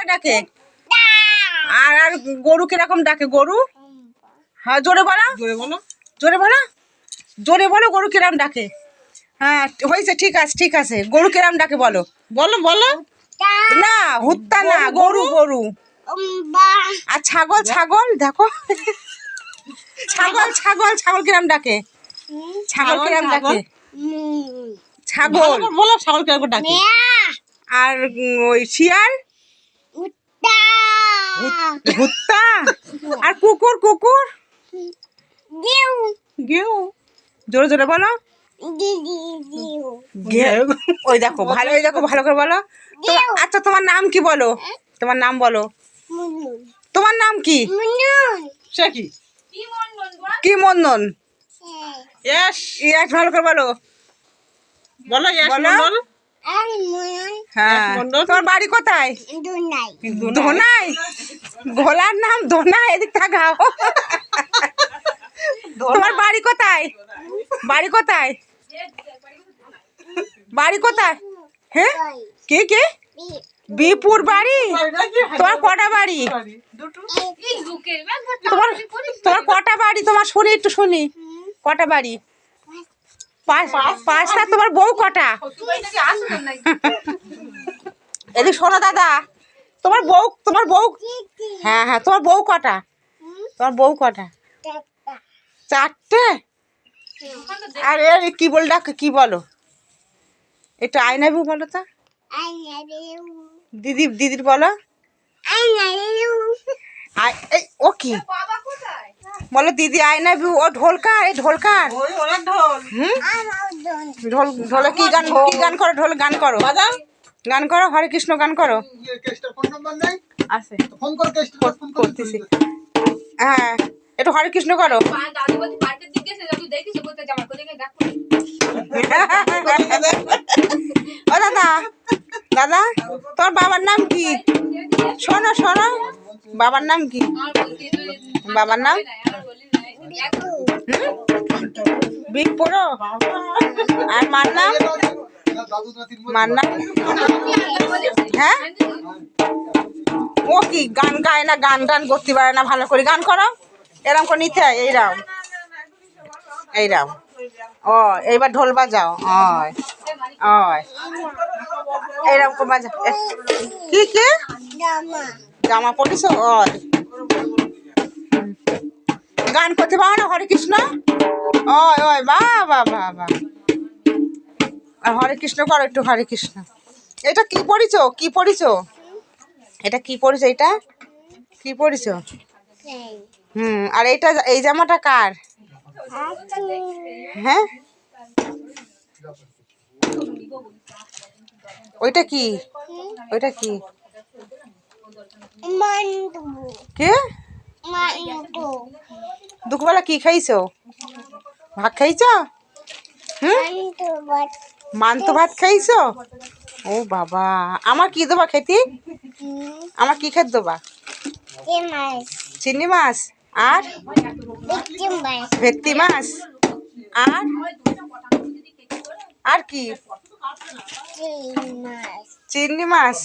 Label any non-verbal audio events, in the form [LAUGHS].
করে ডাকে? আর আর গরু কীরকম ডাকে গরু? হ্যাঁ জোরে বলো। জোরে বলো। জোরে বলো। জোরে বলো গরু কিরাম ডাকে? হ্যাঁ হয়েছে ঠিক আছে ঠিক আছে। গরু কিরাম ডাকে বলো। বলো বলো। না হুত্তা না গরু গরু আর ছাগল ছাগল দেখো। ছাগল ছাগল ছাগল কিরাম ডাকে? ছাগল কিরাম ডাকে? ছাগল। বলো ছাগল কীরকম ডাকে? আর ওই শিয়াল? হুত্তা আর কুকুর কুকুর? গেউ। জোরে জোরে বলো। ওই দেখো ভালো ওই দেখো ভালো করে বলো। আচ্ছা তোমার নাম কি বলো? তোমার নাম বলো। তোমার নাম কি? সে কি? কি মন্দন ইয়েস। ইয়াস ভালো করে বলো। বলো ইয়েস বলো। হ্যাঁ। তোমার বাড়ি কোথায়? ধোনাই ঘোলার নাম ধোনা এদিক থাকাও তোমার বাড়ি কোথায়? বাড়ি কোথায়? বাড়ি কোথায়? হ্যাঁ? কে কে? বিপুর বাড়ি? তোমার কটা বাড়ি? তোমার তোমার কটা বাড়ি? তোমার শুনি একটু শুনি। কটা বাড়ি? পাঁচটা তোমার বউ কটা? এদিক শোনো দাদা তোমার বউ তোমার বউ হ্যাঁ হ্যাঁ তোমার বউ কটা? তোমার বউ কটা? চারটে? আর কি বল ডাক কি বলো? একটু আয়নাবু বলো তো। দিদি দিদির বলো। ও কি? বলো দিদি আয়নাবু ও ঢোলকার এই ঢোলকার। হুম? ঢোল। ঢোলে কি গান কি গান করো? ঢোল গান করো। বাজাও। গান করো হরে কৃষ্ণ গান করো। ইয়ে কেসটার ফোন নাম্বার নাই? আছে। ফোন কর কেসটা ফোন কর। করতেছি। হ্যাঁ একটু হরে কৃষ্ণ করো [LAUGHS] ও দাদা দাদা তোর বাবার নাম কি? শোনো শোনো। বাবার নাম কি? বাবার নাম? বিগ পড়ো আর মার নাম? মার নাম? হ্যাঁ? ও কি, গান গায় না, গান টান করতে পারে না, ভালো করে গান করো। এরম করে নিতে হয়, এইরাম। এইরাম। ও, এইবার ঢোল বাজাও হয় হয় এইরকম করে বাজা কি কি? জামা পরিস ওই। গান করতে পারো না হরে কৃষ্ণ? ওই ওই বা বা বা বা। আর হরে কৃষ্ণ করো একটু হরে কৃষ্ণ। এটা কি পড়িছ? কি পড়িছ? এটা কি পড়িছ এটা? কি পড়িছ? হুম আর এইটা এই জামাটা কার? হ্যাঁ? ওইটা কি? ওইটা কি? কে? দুপুরবেলা কি খাইছো? ভাত খাইছো? মান্ত ভাত। খাইছো? ও বাবা। আমার কি দেবা খেতে? আমার কি খেতে দেবা? চিংড়ি মাছ। আর? ভেটকি মাছ। আর? আর কি? চিংড়ি মাছ